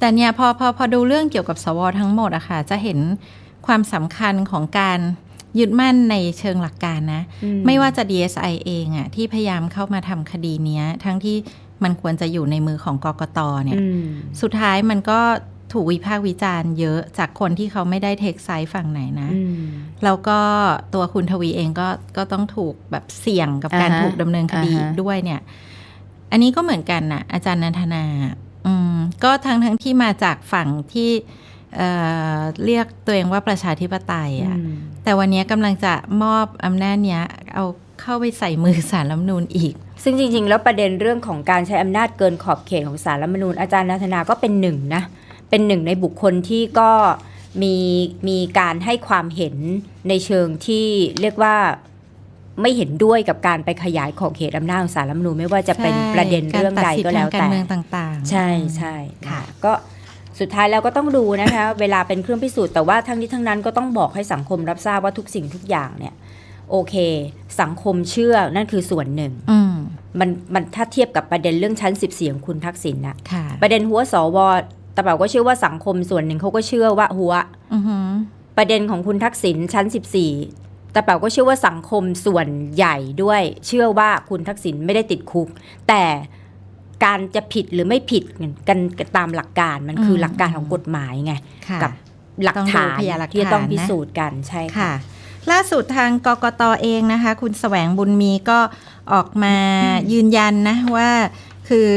แต่เนี่ยพอพอพอดูเรื่องเกี่ยวกับสวทั้งหมดอะค่ะ จะเห็นความสำคัญของการยึดมั่นในเชิงหลักการนะอืไม่ว่าจะ DSI เองอะที่พยายามเข้ามาทำคดีเนี้ย ทั้งที่มันควรจะอยู่ในมือของกกตเนี่ยอืมสุดท้ายมันก็ถูกวิพากษ์วิจารณ์เยอะจากคนที่เขาไม่ได้เทคไซด์ฝั่งไหนนะอืมแล้วก็ตัวคุณทวีเองก็ก็ต้องถูกแบบเสี่ยงกับการอ่าฮะถูกดำเนินคดีอ่าฮะด้วยเนี่ย อันนี้ก็เหมือนกันนะอาจารย์นันทนาอืม ก็ทั้งทั้งที่มาจากฝั่งที่เอ่อเรียกตัวเองว่าประชาธิปไตยอะอืมแต่วันนี้กำลังจะมอบอำนาจเนี้ยเอาเข้าไปใส่มือสารรัฐธรรมนูญอีก ซึ่งจริง ๆ แล้วประเด็นเรื่องของการใช้อำนาจเกินขอบเขตของสารรัฐธรรมนูญอาจารย์นัทนาก็เป็นหนึ่งนะ เป็นหนึ่งในบุคคลที่ก็มีมีการให้ความเห็นในเชิงที่เรียกว่า ไม่เห็นด้วยกับการไปขยายขอบเขตอำนาจของสารรัฐธรรมนูญไม่ว่าจะเป็นใช่ประเด็นเรื่องใดก็แล้วการตัดสินทางการแต่เมืองต่างๆ ใช่อืมใช่ค่ะค่ะก็สุดท้ายแล้วก็ต้องดูนะคะ เวลาเป็นเครื่องพิสูจน์แต่ว่าทั้งนี้ทั้งนั้นก็ต้องบอกให้สังคมรับทราบว่าทุกสิ่งทุกอย่างเนี่ยโอเค สังคมเชื่อนั่นคือส่วนหนึ่งอืมมันมันถ้าเทียบกับประเด็นเรื่องชั้น14ของคุณทักษิณนะค่ะประเด็นหัวสวแต่เปล่าก็เชื่อว่าสังคมส่วนหนึ่งเขาก็เชื่อว่าหัวอือหือประเด็นของคุณทักษิณชั้น14 แต่เปล่าก็เชื่อว่าสังคมส่วนใหญ่ด้วย เชื่อว่าคุณทักษิณไม่ได้ติดคุก แต่การจะผิดหรือไม่ผิดกันตามหลักการมันคือหลักการของกฎหมายไงค่ะกับหลักต้องดูฐานพยานหลักที่จะต้องฐานนะพิสูจน์กันใช่ค่ะค่ะล่าสุดทางกกตเองนะคะ คุณแสวงบุญมีก็ออกมายืนยันนะว่าคือ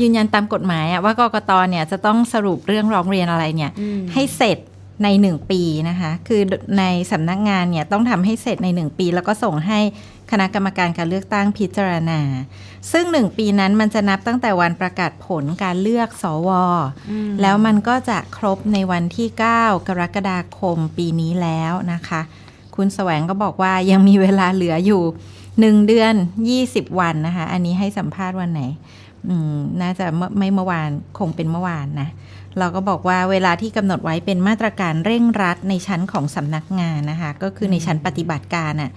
ยืนยันตามกฎหมายอะว่ากกตเนี่ยจะต้องสรุปเรื่องร้องเรียนอะไรเนี่ยอืมให้เสร็จ ในหนึ่งปีนะคะ คือในสำนักงานเนี่ยต้องทำให้เสร็จในหนึ่งปี แล้วก็ส่งให้คณะกรรมการการเลือกตั้งพิจารณา ซึ่งหนึ่งปีนั้นมันจะนับตั้งแต่วันประกาศผลการเลือกสวแล้วมันก็จะครบในวันที่ 9 กรกฎาคมปีนี้แล้วนะคะ คุณแสวงก็บอกว่ายังมีเวลาเหลืออยู่ 1 เดือน 20 วันนะคะ อันนี้ให้สัมภาษณ์วันไหนอืม น่าจะเมื่อไม่เมื่อวานคงเป็นเมื่อวานนะ เราก็บอกว่าเวลาที่กำหนดไว้เป็นมาตรการเร่งรัดในชั้นของสำนักงานนะคะ ก็คือในชั้นปฏิบัติการอะ่ะ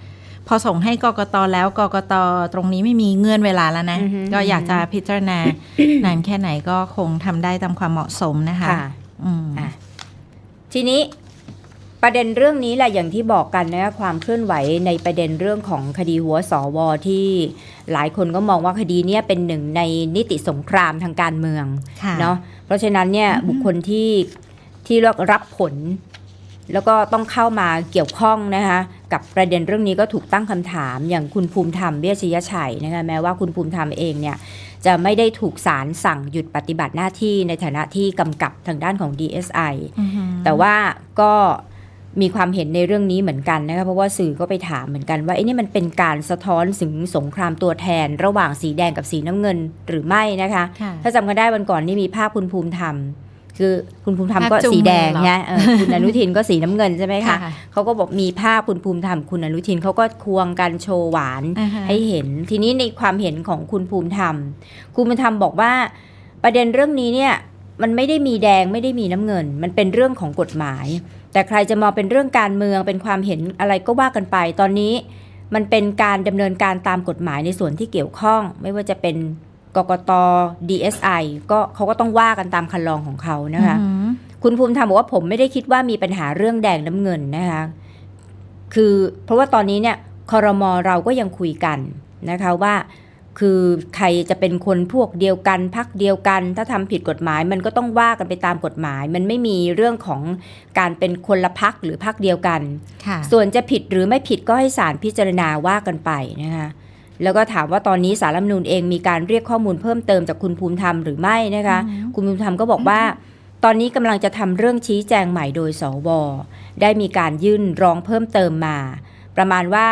พอส่งให้กกตแล้วกกตตรงนี้ไม่มีเงื่อนเวลาแล้วนะอือฮึก็อยากจะพิจารณานานแค่ไหนก็คงทำได้ตามความเหมาะสมนะคะค่ะอืมอะทีนี้ ประเด็นเรื่องนี้แหละอย่างที่บอกกันนะคะความเคลื่อนไหวในประเด็นเรื่องของคดีหัวสวที่หลายคนก็มองว่าคดีเนี้ยเป็นหนึ่งในนิติสงครามทางการเมืองค่ะเนาะเพราะฉะนั้นเนี่ยบุคคลที่ที่รับผล แล้วก็ต้องเข้ามาเกี่ยวข้องนะคะกับประเด็นเรื่องนี้ก็ถูกตั้งคำถามอย่างคุณภูมิธรรมเบี้ยชยชัยนะคะแม้ว่าคุณภูมิธรรมเองเนี่ยจะไม่ได้ถูกศาลสั่งหยุดปฏิบัติหน้าที่ในฐานะที่กำกับทางด้านของ DSI อือฮึแต่ว่าก็ มีความเห็นในเรื่องนี้เหมือนกันนะคะเพราะว่าสื่อก็ไปถามเหมือนกันว่าไอ้นี่มันเป็นการสะท้อนถึงสงครามตัวแทน ระหว่างสีแดงกับสีน้ำเงินหรือไม่นะคะค่ะถ้าจำกันได้วันก่อนนี่มีภาพคุณภูมิธรรมคือคุณภูมิธรรมภาพก็จูงสีแดงมือเหรอเนี่ยเออคุณอนุทินก็สีน้ำเงินใช่ไหมคะค่ะเขาก็บอกมีภาพคุณภูมิธรรมคุณอนุทินเขาก็ควงกันโชว์หวานอ่าฮะให้เห็น ทีนี้ในความเห็นของคุณภูมิธรรม คุณภูมิธรรมบอกว่า ประเด็นเรื่องนี้เนี่ยมันไม่ได้มีแดงไม่ได้มีน้ำเงิน มันเป็นเรื่องของกฎหมาย แต่ใครจะมองเป็นเรื่องการเมืองเป็นความเห็นอะไรก็ว่ากันไป ตอนนี้มันเป็นการดำเนินการตามกฎหมายในส่วนที่เกี่ยวข้อง ไม่ว่าจะเป็นกกต DSI ก็เขาก็ต้องว่ากันตามคันลองของเขานะคะอือหือคุณภูมิธรรมบอกว่าผมไม่ได้คิดว่ามีปัญหาเรื่องแดงน้ำเงินนะคะ คือเพราะว่าตอนนี้เนี่ยคอรมอเราก็ยังคุยกันนะคะว่า คือใครจะเป็นคนพวกเดียวกันพักเดียวกัน ถ้าทำผิดกฎหมายมันก็ต้องว่ากันไปตามกฎหมาย มันไม่มีเรื่องของการเป็นคนละพักหรือพักเดียวกันค่ะส่วนจะผิดหรือไม่ผิดก็ให้ศาลพิจารณาว่ากันไปนะคะแล้วก็ถามว่าตอนนี้สารรัฐธรรมนูญเองมีการเรียกข้อมูลเพิ่มเติมจากคุณภูมิธรรมหรือไม่นะคะอืมคุณภูมิธรรมก็บอกว่า ตอนนี้กำลังจะทำเรื่องชี้แจงใหม่โดยสวได้มีการยื่นร้องเพิ่มเติมมา ประมาณว่า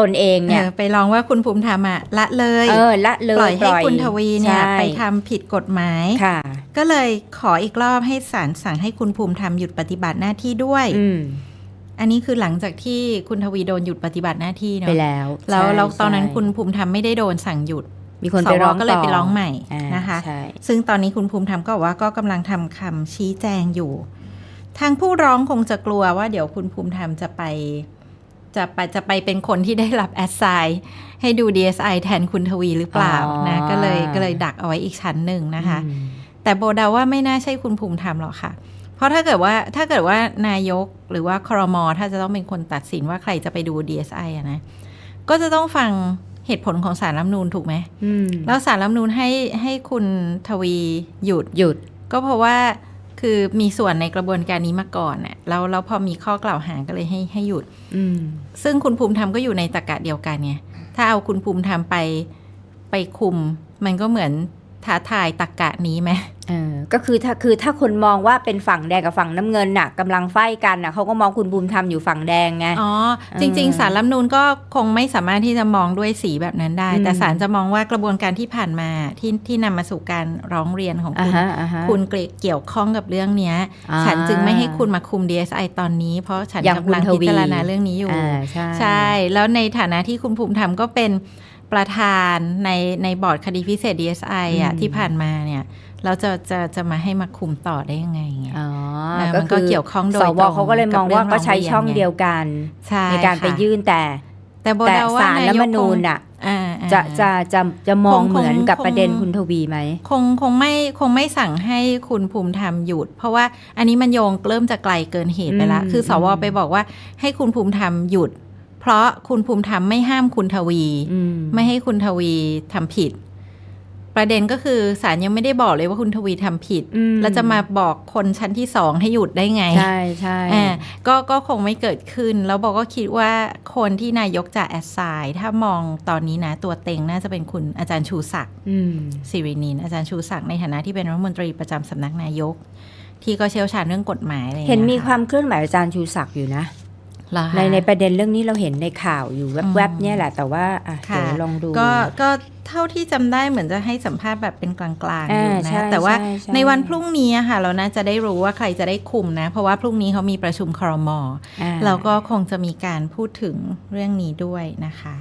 ตนเองเนี่ยเออไปลองว่าคุณภูมิธรรมอะละเลยเออละเลยปล่อยให้คุณทวีเนี่ยใช่ไปทำผิดกฎหมายค่ะ ก็เลยขออีกรอบให้ศาลสั่งให้คุณภูมิธรรมหยุดปฏิบัติหน้าที่ด้วยอืมอันนี้คือหลังจากที่คุณทวีโดนหยุดปฏิบัติหน้าที่เนาะไปแล้ว แล้วใช่แล้วตอนนั้นใช่คุณภูมิธรรมไม่ได้โดนสั่งหยุดมีคนสไปวร้องก็เลยต่ไปร้องใหม่อ่านะคะใช่ซึ่งตอนนี้คุณภูมิธรรมก็บอกว่าก็กำลังทำคำชี้แจงอยู่ ทางผู้ร้องคงจะกลัวว่าเดี๋ยวคุณภูมิธรรมจะไป จะไปจะไปเป็นคนที่ได้รับแอสไซน์ให้ดู DSI แทนคุณทวีหรือเปล่าอ๋อนะก็เลยก็เลยดักเอาไว้อีกชั้นหนึ่งนะคะอืมแต่โบเดาว่าไม่น่าใช่คุณภูมิธรรมหรอกค่ะ เพราะถ้าเกิดว่าถ้าเกิดว่านายกหรือว่าครมถ้าจะต้องเป็นคนตัดสินว่าใครจะไปดู DSI อะนะก็จะต้องฟังเหตุผลของสารรัฐธรรมนูญถูกไหมอืมแล้วสารรัฐธรรมนูญให้ให้คุณทวีหยุดหยุด ก็เพราะว่า คือมีส่วนในกระบวนการนี้มาก่อนน่ะแล้วแล้วพอมีข้อกล่าวหาก็เลยให้ให้หยุดอืมซึ่งคุณภูมิธรรมก็อยู่ในตรกกะเดียวกันไงถ้าเอาคุณภูมิธรรมไปไปคุม มันก็เหมือนท้าทายตรกกะนี้ไหมเออ ก็คือถ้าคือถ้าคนมองว่าเป็นฝั่งแดงกับฝั่งน้ำเงินน่ะกำลังไฟกันน่ะเขาก็มองคุณภูมิธรรมอยู่ฝั่งแดงไงอ๋อเออจริง ๆ สารรัฐธรรมนูนก็คงไม่สามารถที่จะมองด้วยสีแบบนั้นได้อืมแต่สารจะมองว่ากระบวนการที่ผ่านมาที่ที่นำมาสู่การร้องเรียนของอ่าคุณฮะอ่าฮะคุณเกี่ยวข้องกับเรื่องเนี้ยอ่าฉันจึงไม่ให้คุณมาคุม DSI ตอนนี้เพราะฉันอย่างกำลังคุณทวีพิจารณาเรื่องนี้อยู่อ่าใช่ใช่ แล้วในฐานะที่คุณภูมิธรรมก็เป็นประธานในในบอร์ดคดีพิเศษ DSI อะอืมที่ผ่านมาเนี่ย เราจะจะจะมาให้มาคุมต่อได้ยังไงไงอ๋อเออก็มันก็คือเกี่ยวข้องโดยสวตรงเขาก็เลยมองว่ากับเรื่องก็ใช้ช่องร้องเรียนไงเดียวกันใช่ในการไปค่ะยื่นแต่ แต่โบแต่เดาว่าสารรัฐธรรมนูญนายกคงน่ะอ่าอ่าจะจะจะจะมองคงเหมือนกับคงประเด็นคุณทวีไหมคงคงไม่คงไม่สั่งให้คุณภูมิธรรมหยุด เพราะว่าอันนี้มันโยงเริ่มจะไกลเกินเหตุไปละอืมคือสวอืมไปบอกว่าให้คุณภูมิธรรมหยุด เพราะคุณภูมิธรรมไม่ห้ามคุณทวีอืมไม่ให้คุณทวีทำผิด ประเด็นก็คือศาลยังไม่ได้บอกเลยว่าคุณทวีทำผิดอืมแล้วจะมาบอกคนชั้นที่สองให้หยุดได้ไง ใช่ใช่อ่าก็ก็คงไม่เกิดขึ้น แล้วบอกก็คิดว่าคนที่นายกจะแอดไซน์ถ้ามองตอนนี้นะ ตัวเต็งน่าจะเป็นคุณอาจารย์ชูศักดิ์อืมสิรินิน อาจารย์ชูศักดิ์ในฐานะที่เป็นรัฐมนตรีประจำสำนักนายก ที่ก็เชี่ยวชาญเรื่องกฎหมายอะไรอย่างเห็นงี้ยมีความเคลื่อนไหวอาจารย์ชูศักดิ์อยู่นะเหรอคะ ในในประเด็นเรื่องนี้เราเห็นในข่าวอยู่อืแวบมๆเนี่ยแหละแต่ว่าอะค่ะเดี๋ยวลองดูก็ก็เท่าที่จำได้เหมือนจะให้สัมภาษณ์แบบเป็นกลางๆอยู่อ่าใช่นะแต่ว่าใช่ใช่ในวันพรุ่งนี้อะค่ะเราน่าจะได้รู้ว่าใครจะได้คุมนะ เพราะว่าพรุ่งนี้เขามีประชุมครมอ่าเราก็คงจะมีการพูดถึงเรื่องนี้ด้วยนะคะ